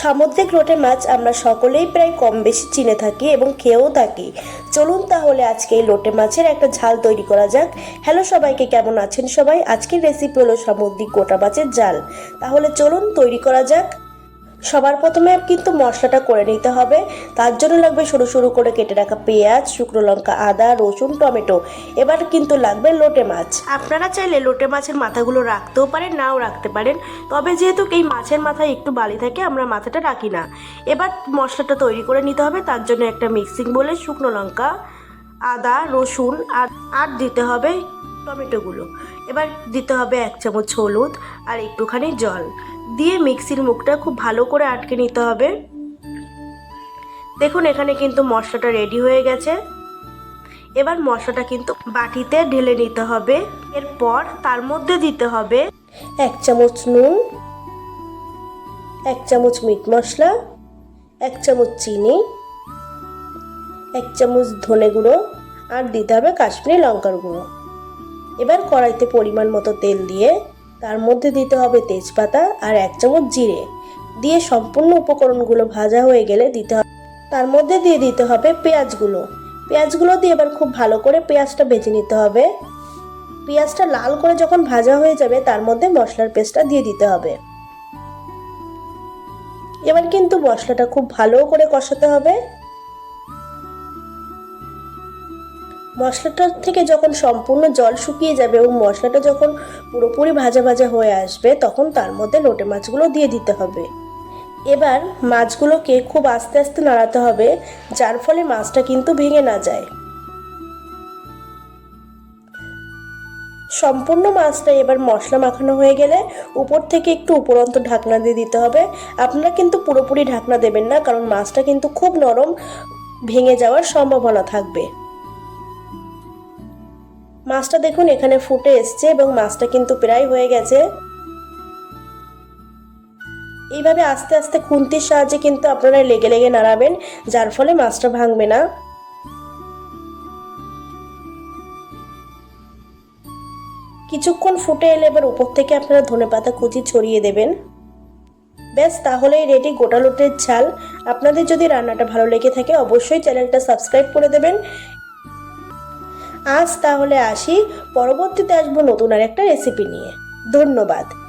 সামুদ্রিক রোটে মাছ আমরা সকলেই প্রায় কম বেশি চিনে থাকি এবং খেয়েও থাকি। চলুন তাহলে আজকে এই লোটে মাছের একটা ঝাল তৈরি করা যাক। হ্যালো সবাইকে, কেমন আছেন সবাই? আজকের রেসিপি হলো সামুদ্রিক গোটা মাছের ঝাল। তাহলে চলুন তৈরি করা যাক। সবার প্রথমে কিন্তু মশলাটা করে নিতে হবে। তার জন্য লাগবে সরু সরু করে কেটে রাখা পেঁয়াজ, শুকনো লঙ্কা, আদা, রসুন, টমেটো। এবার কিন্তু লাগবে লোটে মাছ। আপনারা চাইলে লোটে মাছের মাথাগুলো রাখতেও পারেন, নাও রাখতে পারেন। তবে যেহেতু এই মাছের মাথায় একটু বালি থাকে, আমরা মাথাটা রাখি না। এবার মশলাটা তৈরি করে নিতে হবে, তার জন্য একটা মিক্সিং বলে শুকনো লঙ্কা, আদা, রসুন আর আর দিতে হবে টমেটোগুলো। এবার দিতে হবে এক চামচ হলুদ আর একটুখানি জল। দিয়ে মিক্সির মুখটা খুব ভালো করে আটকে নিতে হবে। দেখুন, এখানে কিন্তু মশলাটা রেডি হয়ে গেছে। এবার মশলাটা কিন্তু বাটিতে ঢেলে নিতে হবে। এরপর তার মধ্যে দিতে হবে এক চামচ নুন, এক চামচ মিট মশলা, এক চামচ চিনি, এক চামচ ধনে গুঁড়ো আর দিতে হবে কাশ্মীরি লঙ্কার গুঁড়ো। এবার কড়াইতে পরিমাণ মতো তেল দিয়ে তার মধ্যে দিতে হবে তেজপাতা আর এক চামচ জিরে। দিয়ে সম্পূর্ণ উপকরণগুলো ভাজা হয়ে গেলে দিতে হবে তার মধ্যে দিয়ে দিতে হবে পেঁয়াজগুলো। পেঁয়াজগুলো দিয়ে এবার খুব ভালো করে পেঁয়াজটা ভেজে নিতে হবে। পেঁয়াজটা লাল করে যখন ভাজা হয়ে যাবে, তার মধ্যে মশলার পেস্টটা দিয়ে দিতে হবে। এবার কিন্তু মশলাটা খুব ভালো করে কষাতে হবে। মশলাটা থেকে যখন সম্পূর্ণ জল শুকিয়ে যাবে এবং মশলাটা যখন পুরোপুরি ভাজা ভাজা হয়ে আসবে, তখন তার মধ্যে লোটে মাছগুলো দিয়ে দিতে হবে। এবার মাছগুলোকে খুব আস্তে আস্তে নাড়াতে হবে, যার ফলে মাছটা কিন্তু ভেঙে না যায়। সম্পূর্ণ মাছটা এবার মশলা মাখানো হয়ে গেলে উপর থেকে একটু উপরন্ত ঢাকনা দিয়ে দিতে হবে। আপনারা কিন্তু পুরোপুরি ঢাকনা দেবেন না, কারণ মাছটা কিন্তু খুব নরম ভেঙে যাওয়ার সম্ভাবনা থাকবে। মাছটা দেখুন, এখানে ফুটে এসছে এবং মাছটা কিন্তু প্রায় হয়ে গেছে। এইভাবে আস্তে আস্তে খুন্তির সাহায্যে কিন্তু আপনারা লেগে লেগে নাড়াবেন, যার ফলে মাছটা ভাঙবে না। কিছুক্ষণ ফুটে এলে এবার উপর থেকে আপনারা ধনে পাতা কুচি ছড়িয়ে দেবেন। ব্যাস, তাহলেই রেডি গোটা লোটের ঝাল। আপনাদের যদি রান্নাটা ভালো লেগে থাকে, অবশ্যই চ্যানেলটা সাবস্ক্রাইব করে দেবেন। আজ তাহলে আসি পরবর্তীতে আসব নতুন আর একটা রেসিপি নিয়ে। ধন্যবাদ।